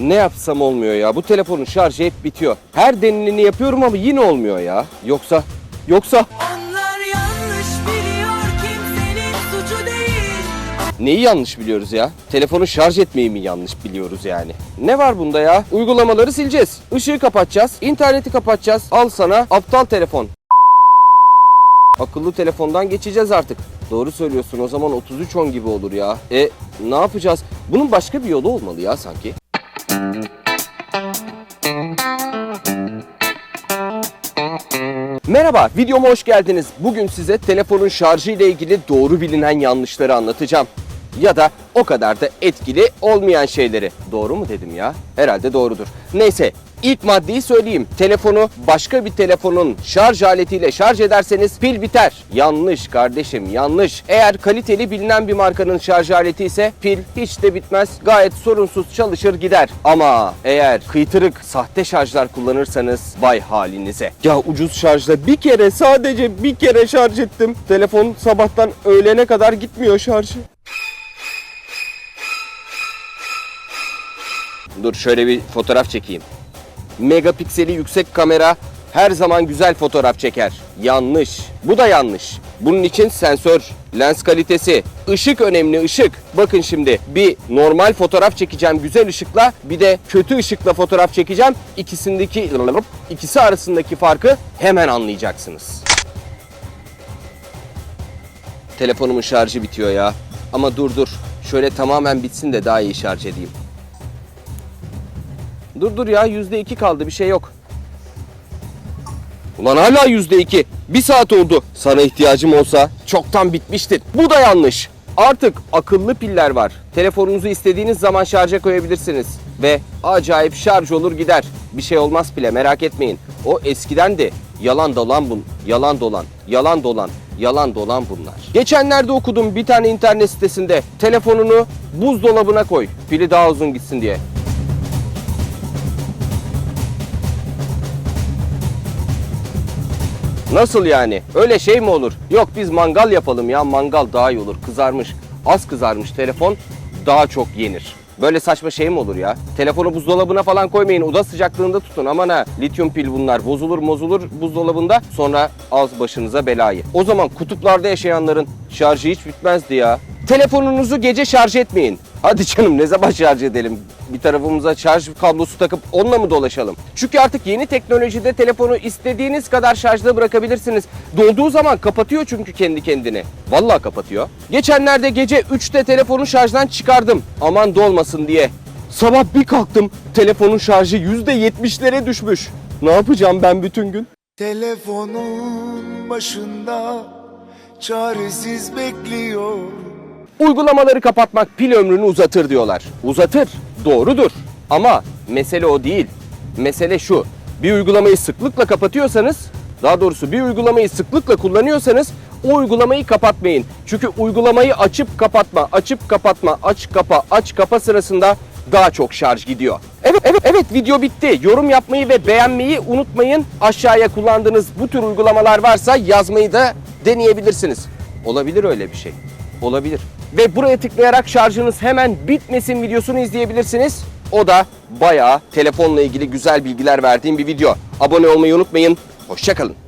Ne yapsam olmuyor ya. Bu telefonun şarjı hep bitiyor. Her denileni yapıyorum ama yine olmuyor ya. Yoksa, yoksa Onlar yanlış biliyor kimsenin suçu değil. neyi yanlış biliyoruz ya? Telefonu şarj etmeyi mi yanlış biliyoruz yani? Ne var bunda ya? Uygulamaları sileceğiz. Işığı kapatacağız. interneti kapatacağız. Al sana aptal telefon. Akıllı telefondan geçeceğiz artık. Doğru söylüyorsun o zaman 3310 gibi olur ya. E ne yapacağız? Bunun başka bir yolu olmalı ya sanki. Merhaba, videoma hoş geldiniz. Bugün size telefonun şarjı ile ilgili doğru bilinen yanlışları anlatacağım. Ya da o kadar da etkili olmayan şeyleri. Doğru mu dedim ya? Herhalde doğrudur. Neyse, ilk maddeyi söyleyeyim. Telefonu başka bir telefonun şarj aletiyle şarj ederseniz pil biter. Yanlış kardeşim, yanlış. Eğer kaliteli bilinen bir markanın şarj aleti ise pil hiç de bitmez. Gayet sorunsuz çalışır gider. Ama eğer kıytırık sahte şarjlar kullanırsanız vay halinize. Ya ucuz şarjla bir kere sadece bir kere şarj ettim. Telefon sabahtan öğlene kadar gitmiyor şarjı. Dur şöyle bir fotoğraf çekeyim. Megapikseli yüksek kamera her zaman güzel fotoğraf çeker. Yanlış. Bu da yanlış. Bunun için sensör, lens kalitesi, ışık önemli ışık. Bakın şimdi bir normal fotoğraf çekeceğim güzel ışıkla bir de kötü ışıkla fotoğraf çekeceğim. İkisindeki ikisi arasındaki farkı hemen anlayacaksınız. Telefonumun şarjı bitiyor ya. Ama dur dur. Şöyle tamamen bitsin de daha iyi şarj edeyim. Dur dur ya yüzde iki kaldı bir şey yok. Ulan hala yüzde iki. Bir saat oldu. Sana ihtiyacım olsa çoktan bitmiştir. Bu da yanlış. Artık akıllı piller var. Telefonunuzu istediğiniz zaman şarja koyabilirsiniz. Ve acayip şarj olur gider. Bir şey olmaz pile merak etmeyin. O eskiden de yalan dolan bun, yalan dolan, yalan dolan, yalan dolan bunlar. Geçenlerde okudum bir tane internet sitesinde telefonunu buzdolabına koy. Pili daha uzun gitsin diye. Nasıl yani? Öyle şey mi olur? Yok biz mangal yapalım ya mangal daha iyi olur. Kızarmış, az kızarmış telefon daha çok yenir. Böyle saçma şey mi olur ya? Telefonu buzdolabına falan koymayın. Oda sıcaklığında tutun. Aman ha lityum pil bunlar. Bozulur bozulur buzdolabında. Sonra az başınıza belayı. O zaman kutuplarda yaşayanların şarjı hiç bitmezdi ya. Telefonunuzu gece şarj etmeyin. Hadi canım ne zaman şarj edelim? Bir tarafımıza şarj kablosu takıp onunla mı dolaşalım? Çünkü artık yeni teknolojide telefonu istediğiniz kadar şarjda bırakabilirsiniz. Dolduğu zaman kapatıyor çünkü kendi kendini. Vallahi kapatıyor. Geçenlerde gece 3'te telefonu şarjdan çıkardım. Aman dolmasın diye. Sabah bir kalktım telefonun şarjı %70'lere düşmüş. Ne yapacağım ben bütün gün? Telefonun başında çaresiz bekliyor. Uygulamaları kapatmak pil ömrünü uzatır diyorlar. Uzatır, doğrudur. Ama mesele o değil. Mesele şu. Bir uygulamayı sıklıkla kapatıyorsanız, daha doğrusu bir uygulamayı sıklıkla kullanıyorsanız o uygulamayı kapatmayın. Çünkü uygulamayı açıp kapatma, açıp kapatma, aç kapa, aç kapa sırasında daha çok şarj gidiyor. Evet, evet, evet video bitti. Yorum yapmayı ve beğenmeyi unutmayın. Aşağıya kullandığınız bu tür uygulamalar varsa yazmayı da deneyebilirsiniz. Olabilir öyle bir şey. Olabilir. Ve buraya tıklayarak şarjınız hemen bitmesin videosunu izleyebilirsiniz. O da bayağı telefonla ilgili güzel bilgiler verdiğim bir video. Abone olmayı unutmayın. Hoşçakalın.